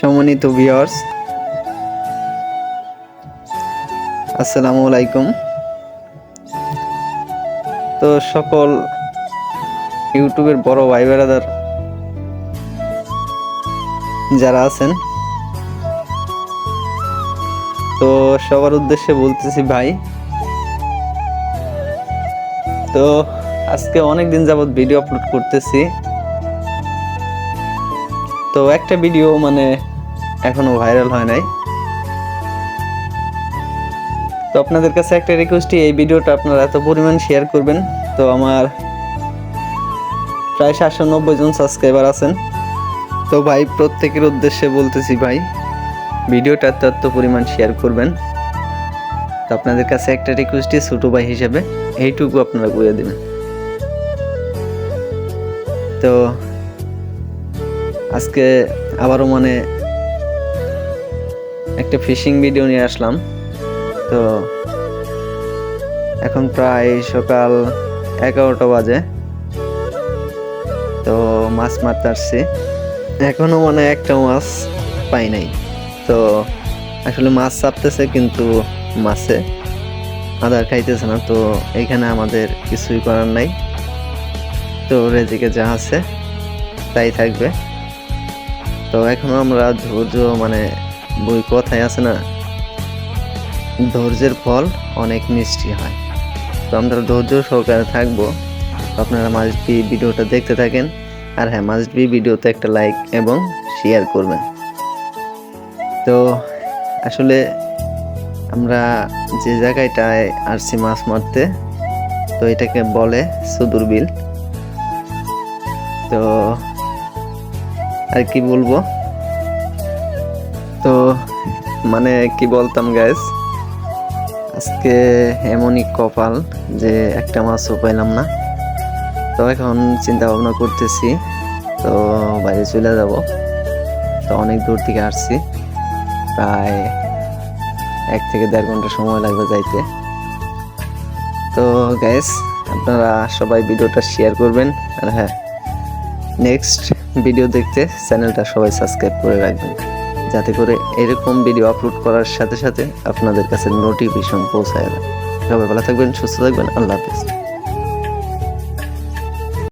সম্মানিত ভিউয়ার্স আসসালামু আলাইকুম। তো সকল ইউটিউবের বড় ভাই বেড়াদার যারা আছেন, তো সবার উদ্দেশ্যে বলতেছি ভাই, তো আজকে অনেক দিন যাবত ভিডিও আপলোড করতেছি। তো একটা ভিডিও মানে এখনও ভাইরাল হয় নাই। তো আপনাদের কাছে একটা রিকোয়েস্টই এই ভিডিওটা আপনারা এত পরিমাণ শেয়ার করবেন, তো আমার প্রায় সাতশো নব্বই জন সাবস্ক্রাইবার আছেন। তো ভাই, প্রত্যেকের উদ্দেশ্যে বলতেছি ভাই ভিডিওটা এত এত পরিমাণ শেয়ার করবেন। তো আপনাদের কাছে একটা রিকোয়েস্টই ছোটো ভাই হিসেবে, এইটুকু আপনারা করে দেবেন। তো আজকে আবারও মানে একটা ফিশিং ভিডিও নিয়ে আসলাম। তো এখন প্রায় সকাল এগারোটা বাজে। তো মাছ মারতে আসছি এখনও মানে একটা মাছ পাই নাই। তো আসলে মাছ চাপতেছে কিন্তু মাছে। আদার খাইতেছে না, তো এইখানে আমাদের কিছুই করার নাই। তো রেজিকে যা আছে, তাই থাকবে। তো এখনও আমরা ধৈর্য মানে বই কথায় আছে না, ধৈর্যের ফল অনেক মিষ্টি হয়। তো আমরা ধৈর্য সহকারে থাকব। আপনারা মাস্ট বি ভিডিওটা দেখতে থাকেন। আর হ্যাঁ মাস্ট বি ভিডিওতে একটা লাইক এবং শেয়ার করবেন। তো আসলে আমরা যে জায়গাটায় আসছি মাছ মারতে, তো এটাকে বলে সুদূর বিল। তো আর কি বলব? তো মানে কি বলতাম গ্যাস আজকে এমনই কপাল যে একটা মাছও পাইলাম না। তো এখন চিন্তা ভাবনা করতেছি, তো বাইরে চলে যাব। তো অনেক দূর থেকে আসছি। প্রায় এক থেকে দেড় ঘণ্টা সময় লাগবে যাইতে। তো গ্যাস আপনারা সবাই ভিডিওটা শেয়ার করবেন। আর হ্যাঁ নেক্সট ভিডিও দেখতে চ্যানেলটা সবাই সাবস্ক্রাইব করে রাখবেন। যাতে করে এরকম ভিডিও আপলোড করার সাথে সাথে আপনাদের কাছে নোটিফিকেশন পৌঁছায় না। সবাই ভালো থাকবেন, সুস্থ থাকবেন, আল্লাহ হাফিজ।